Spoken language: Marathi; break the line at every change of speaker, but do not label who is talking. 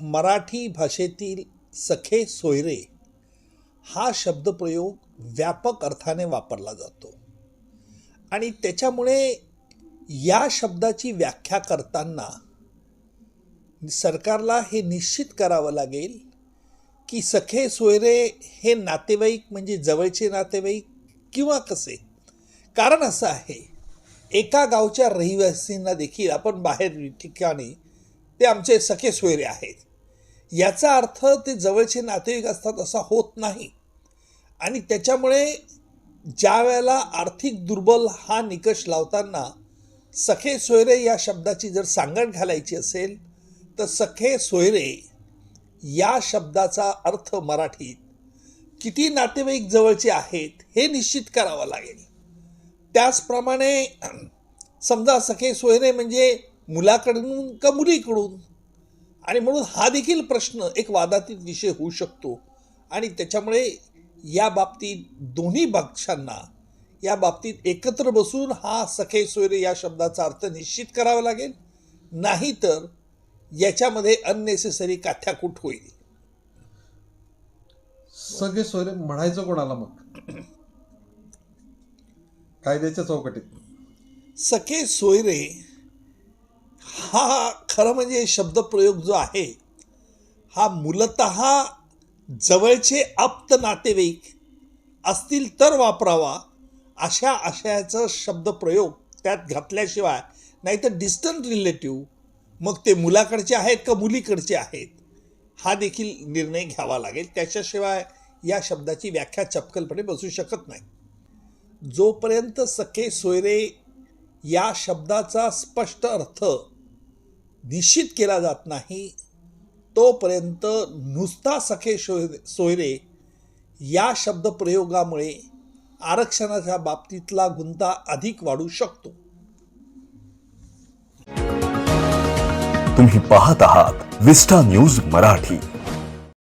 मराठी भाषेतील सखे सोयरे हा शब्दप्रयोग व्यापक अर्थाने वापरला जातो. आणि त्याच्यामुळे या शब्दाची व्याख्या करताना सरकारला हे निश्चित करावं लागेल की सखे सोयरे हे नातेवाईक म्हणजे जवळचे नातेवाईक किंवा कसे? कारण असं आहे एका गावच्या रहिवासींना देखील आपण बाहेर ठिकाणी ते आमचे सखे सोयरे आहेत. याचा अर्थ ते जवळचे नातेवाईक असतात असा होत नाही. आणि त्याच्यामुळे ज्या वेळेला आर्थिक दुर्बल हा निकष लावताना सखे सोयरे या शब्दाची जर सांगड घालायची असेल तर सखे सोयरे या शब्दाचा अर्थ मराठीत किती नातेवाईक जवळचे आहेत हे निश्चित करावं लागेल. त्याचप्रमाणे समजा सखे सोयरे म्हणजे मुलाकडून का मुलीकडून? आणि म्हणून हा देखील प्रश्न एक वादातीत विषय होऊ शकतो. आणि त्याच्यामुळे या बाबतीत दोन्ही पक्षांना या बाबतीत एकत्र बसून हा सखे सोयरे या शब्दाचा अर्थ निश्चित करावा लागेल. नाहीतर याच्यामध्ये अननेसेसरी काथ्याकूट होईल.
सगळे सोयरे म्हणायचं कोणाला मग? कायद्याच्या चौकटीत.
सखे सोयरे हा खरं म्हणजे शब्दप्रयोग जो आहे हा मूलत जवळचे आप्त नातेवाईक असतील तर वापरावा अशा आशयाचा शब्दप्रयोग त्यात घातल्याशिवाय नाहीतर डिस्टंट रिलेटिव्ह मग ते मुलाकडचे आहेत का मुलीकडचे आहेत हा देखील निर्णय घ्यावा लागेल. त्याच्याशिवाय या शब्दाची व्याख्या चपकलपणे बसू शकत नाही. जोपर्यंत सखे सोयरे या शब्दाचा स्पष्ट अर्थ निश्चित केला जात नाही तोपर्यंत नुसता सखे शोय सोयरे या शब्दप्रयोगामुळे आरक्षणाच्या बाबतीतला गुंता अधिक वाढू शकतो.
तुम्ही पाहत आहात विस्टा न्यूज मराठी.